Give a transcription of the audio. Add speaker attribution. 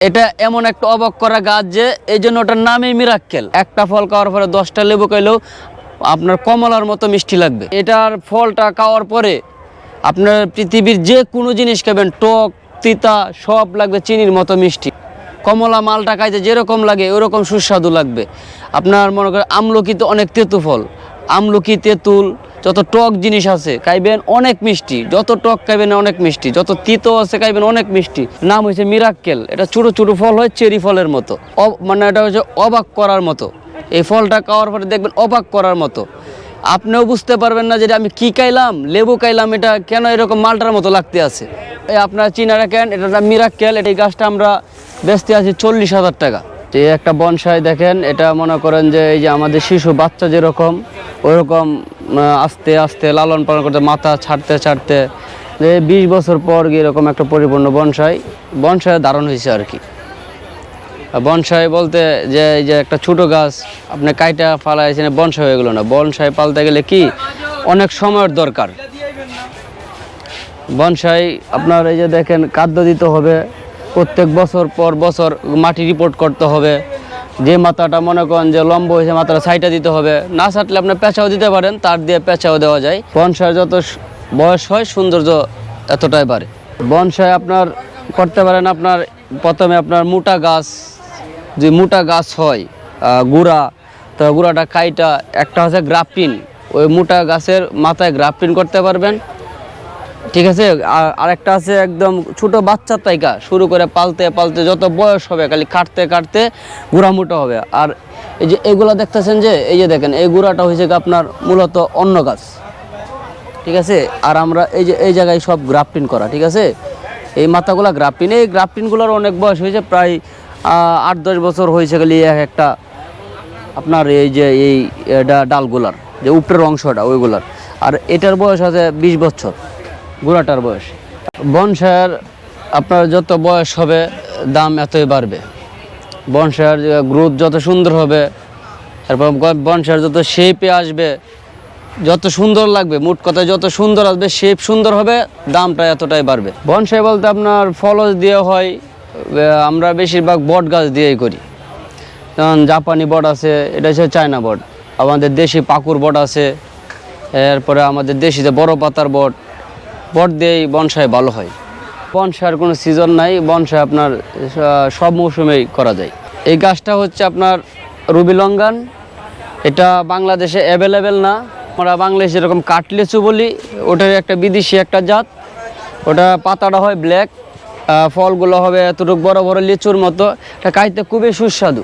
Speaker 1: এটা এমন একটা অবাক করা গাছ যে এই জন্য ওটার নামই মিরাক্কেল একটা ফল খাওয়ার পরে দশটা লেবু খাইলেও আপনার কমলার মতো মিষ্টি লাগবে। এটার ফলটা খাওয়ার পরে আপনার পৃথিবীর যে কোনো জিনিস খাবেন, টক, তিতা, সব লাগবে চিনির মতো মিষ্টি। কমলা মালটা খাইতে যেরকম লাগে, ওরকম সুস্বাদু লাগবে। আপনার মনে করেন আমলকি তো অনেক তেঁতু ফল আমলকি, তেঁতুল, যত টক জিনিস আছে, খাইবেন অনেক মিষ্টি। যত টক খাইবেন অনেক মিষ্টি। যত তিতো আছে, খাইবেন অনেক মিষ্টি। নাম হয়েছে মিরাক্কেল। এটা ছোট ছোট ফল হয় চেরি ফলের মতো। মানে এটা হচ্ছে অবাক করার মতো। এই ফলটা খাওয়ার পরে দেখবেন অবাক করার মতো। আপনিও বুঝতে পারবেন না যে আমি কি খাইলাম, লেবু খাইলাম, এটা কেন এরকম মালটার মতো লাগতে আছে? এই আপনারা চিনা রাখেন, এটা মিরাক্কেল। এটা এই গাছটা আমরা বেচতে আছি চল্লিশ হাজার টাকা। এই একটা বনসাই দেখেন, এটা মনে করেন যে এই যে আমাদের শিশু বাচ্চা যেরকম ওইরকম আস্তে আস্তে লালন পালন করতে, মাথা ছাড়তে ছাড়তে, যে বিশ বছর পর গিয়ে এরকম একটা পরিপূর্ণ বনসাই বনসাই ধারণ হয়েছে আর কি। বনসাই বলতে যে, এই যে একটা ছোট গাছ, আপনি কাইটা ফালাইছেন বনসাই হয়ে গেলো না। বনসাই পালতে গেলে কি, অনেক সময়ের দরকার। বনসাই, আপনার এই যে দেখেন খাদ্য দিতে হবে, প্রত্যেক বছর পর বছর মাটি রিপোর্ট করতে হবে। যে মাথাটা মনে করেন যে লম্ব হয়েছে, মাথাটা সাইটা দিতে হবে। না ছাটলে আপনি পেঁচাও দিতে পারেন, তার দিয়ে পেঁচাও দেওয়া যায়। বনসাই যত বয়স হয়, সৌন্দর্য এতটাই বাড়ে। বনসাই আপনার করতে পারেন আপনার প্রথমে আপনার মোটা গাছ, যে মোটা গাছ হয় গুড়া, তো গুড়াটা কাইটা, একটা হচ্ছে গ্রাফটিন ওই মোটা গাছের মাথায় গ্রাফটিন করতে পারবেন। ঠিক আছে? আর আরেকটা আছে একদম ছোট বাচ্চা তাইকা শুরু করে পালতে পালতে যত বয়স হবে, খালি কাটতে কাটতে মোটা হবে। আর এই যে এগুলা দেখতেছেন যে, এই যে দেখেন, এই গুড়াটা হয়েছে আপনার মূলত অন্য গাছ। ঠিক আছে? আর আমরা এই যে, এই জায়গায় সব গ্রাফটিন করা, ঠিক আছে? এই মাথাগুলা গ্রাফটিন, এই গ্রাফটিনগুলোর অনেক বয়স হয়েছে, প্রায় আট দশ বছর হয়েছে গেলে এক একটা আপনার এই যে, এই ডালগুলার, যে উপরের অংশটা, ওইগুলার। আর এটার বয়স আছে বিশ বছর। গুড়াটার বয়স। বনসার আপনার যত বয়স হবে, দাম এতই বাড়বে। বনসার গ্রোথ যত সুন্দর হবে, তারপর বনসার যত শেপে আসবে, যত সুন্দর লাগবে, মোট কথা যত সুন্দর আসবে শেপ সুন্দর হবে, দামটা এতটাই বাড়বে। বনসাই বলতে আপনার ফলস দিয়ে হয় আমরা বেশিরভাগ বট গাছ দিয়েই করি। যেমন জাপানি বট আছে, এটা হচ্ছে চায়না বট। আমাদের দেশি পাকুর বট আছে, এরপরে আমাদের দেশিতে বড় পাতার বট। বট দিয়েই বনসাই ভালো হয়। বনসাইয়ের কোনো সিজন নাই বনসাই আপনার সব মৌসুমেই করা যায়। এই গাছটা হচ্ছে আপনার রুবি লঙ্গান। এটা বাংলাদেশে অ্যাভেলেবেল না। আমরা বাংলাদেশে এরকম কাটলেচু বলি ওটার একটা বিদেশি একটা জাত। ওটা পাতাটা হয় ব্ল্যাক ফলগুলো হবে এতটুকু বড় বড় লিচুর মতো। এটা খাইতে খুবই সুস্বাদু।